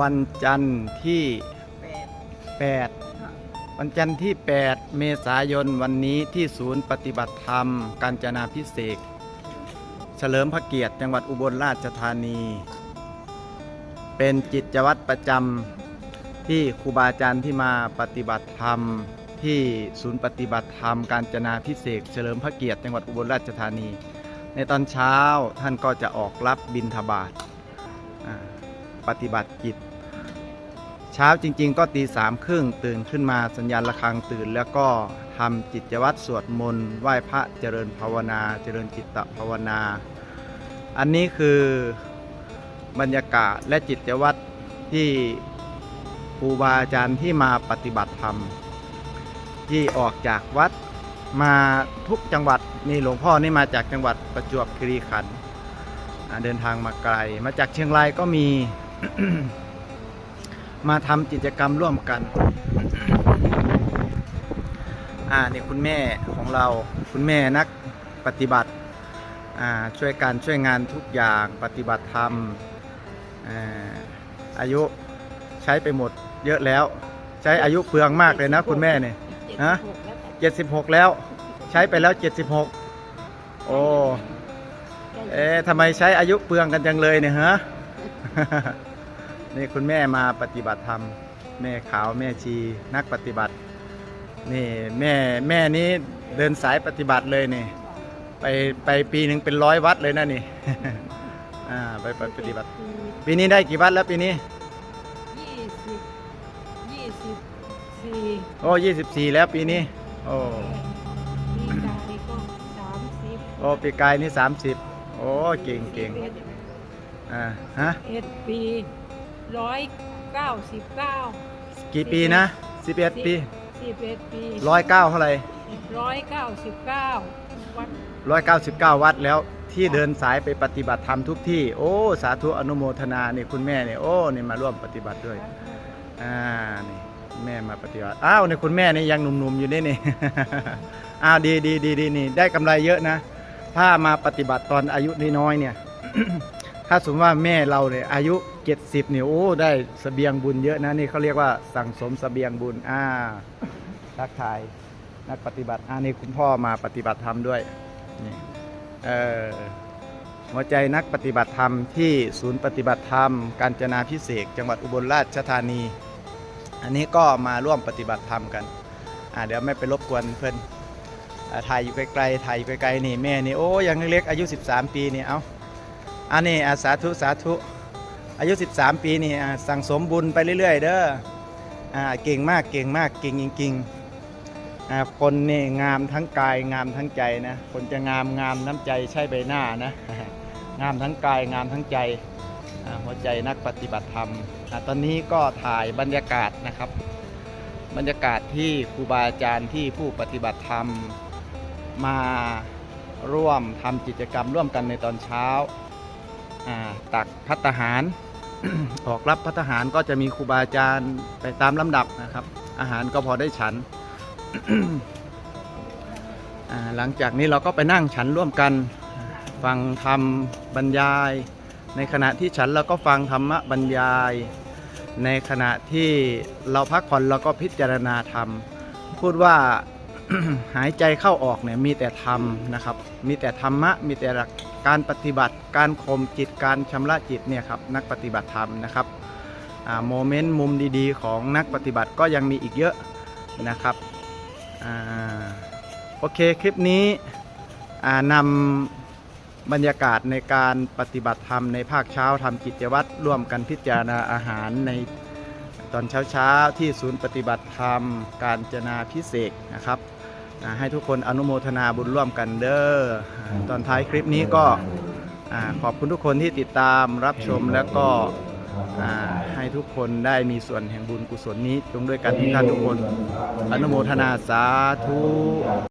วันจันทร์ที่แปด8วันจันทร์ที่ 8 เมษายนวันนี้ที่ศูนย์ปฏิบัติธรรม กาญจนาพิเศษกเฉลิมพระเกียรติจังหวัดอุบลราชธานี เป็นจิตวัตรประจำที่ครูบาอาจารย์ที่มาปฏิบัติธรรมที่ศูนย์ปฏิบัติธรรม กาญจนาพิเศษกเฉลิมพระเกียรติจังหวัดอุบลราชธานี ในตอนเช้าท่านก็จะออกรับบิณฑบาตอ่า ปฏิบัติกิจ เช้าจริง ๆ ก็ตีสามครึ่งตื่นขึ้นมาสัญญาณระฆังตื่น แล้วก็ทำจิตวัตรสวดมนต์ไหว้พระเจริญภาวนา เจริญจิตตภาวนา อันนี้คือบรรยากาศและจิตวัตรที่ครูบาอาจารย์ที่มาปฏิบัติธรรม ที่ออกจากวัดมาทุกจังหวัดนี่หลวงพ่อนี่มาจากจังหวัดประจวบคีรีขันธ์เดินทางมาไกล มาจากเชียงรายก็มี มาทำกิจกรรมร่วมกัน อ่านี่คุณแม่ของเราคุณแม่นักปฏิบัติ อ่าช่วยการช่วยงานทุกอย่างปฏิบัติธรรม อ่าอายุใช้ไปหมดเยอะแล้ว ใช้อายุเปลืองมากเลยนะคุณแม่เนี่ยฮะ76แล้ว ใช้ไปแล้ว76โอ้เอ๊ะทำไมใช้อายุเปลืองกันจังเลยเนี่ยฮะ นี่คุณแม่มาปฏิบัติธรรม แม่ขาวแม่ชีนักปฏิบัติ นี่แม่แม่นี้เดินสายปฏิบัติเลยนี่ ไปไปปีหนึ่งเป็นร้อยวัดเลยนะนี่ อ่าไปไปปฏิบัติ ปีนี้ได้กี่วัดแล้วปีนี้ยี่สิบยี่สิบสี่โอ้ยี่สิบสี่แล้วปีนี้ โอ้มีกายก็สามสิบโอ้ปีกายนี่สามสิบโอ้เก่งเก่งอ่าฮะ เอ็ดปี ร้อยเก้าสิบเก้ากี่ปีนะสิบเอ็ดปีสิบเอ็ดปีร้อยเก้าเท่าไหร่ร้อยเก้าสิบเก้าวัดร้อยเก้าสิบเก้าวัดแล้วที่เดินสายไปปฏิบัติธรรมทุกที่ โอ้ สาธุอนุโมทนานี่คุณแม่เนี่ยโอ้นี่มาร่วมปฏิบัติด้วยอ่านี่แม่มาปฏิบัติอ้าวนี่คุณแม่นี่ยังหนุ่มๆอยู่นี่นี่ อ้าวดีดีดีดีนี่ได้กำไรเยอะนะ ถ้ามาปฏิบัติตอนอายุน้อยๆเนี่ย ถ้าสมมติว่าแม่เราเนี่ยอายุ 70เนี่ยโอ้ได้สเสบียงบุญเยอะนะนี่เขาเรียกว่าสั่งสมสเสบียงบุญอ่าทักทายนักปฏิบัติอ่านี่คุณพ่อมาปฏิบัติธรรมด้วยนี่เออหัวใจนักปฏิบัติธรรมที่ศูนย์ปฏิบัติธรรมกาญจนาพิเศษจังหวัดอุบลราชธานี อันนี้ก็มาร่วมปฏิบัติธรรมกันอ่าเดี๋ยวไม่ไปรบกวนเพื่อนอ่าถ่ายอยู่ไกลๆถ่ายอยู่ไกลๆนี่แม่นี่โอ้ยังเล็กๆอายุ 13 ปีนี่เอาอันนี้อาสาธุสาธุ อายุ 13 ปีนี่สั่งสมบุญไปเรื่อย ๆ เด้ออเก่งมากเก่งมากเก่งจริงๆคนนี่งามทั้งกายงามทั้งใจนะคนจะงามงามน้ำใจใช่ใบหน้านะงามทั้งกายงามทั้งใจหัวใจนักปฏิบัติธรรมตอนนี้ก็ถ่ายบรรยากาศนะครับ บรรยากาศที่ครูบาอาจารย์ที่ผู้ปฏิบัติธรรมมาร่วมทำกิจกรรมร่วมกันในตอนเช้าตักพัตหาร ออกรับพัตตาหารก็จะมีครูบาอาจารย์ไปตามลำดับนะครับ อาหารก็พอได้ฉัน หลังจากนี้เราก็ไปนั่งฉันร่วมกัน ฟังธรรมบรรยาย ในขณะที่ฉันเราก็ฟังธรรมะบรรยาย ในขณะที่เราพักผ่อนเราก็พิจารณาธรรม พูดว่าหายใจเข้าออกเนี่ยมีแต่ธรรมนะครับ มีแต่ธรรมะ มีแต่หลัก การปฏิบัติการข่มจิตการชำระจิตเนี่ยครับนักปฏิบัติธรรมนะครับโมเมนต์มุมดีๆ ของนักปฏิบัติก็ยังมีอีกเยอะนะครับอโอเคคลิปนี้นำบรรยากาศในการปฏิบัติธรรมในภาคเช้าทำกิจวัตรร่วมกันพิจารณาอาหารในตอนเช้าๆที่ศูนย์ปฏิบัติธรรมการจนาพิเศษนะครับ ให้ทุกคนอนุโมทนาบุญร่วมกันเด้ออ่าตอนท้ายคลิปนี้ก็อ่าขอบคุณทุกคนที่ติดตามรับชมแล้วก็อ่าให้ทุกคนได้มีส่วนแห่งบุญกุศลนี้จงด้วยกันทุกท่านทุกคน อนุโมทนาสาธุ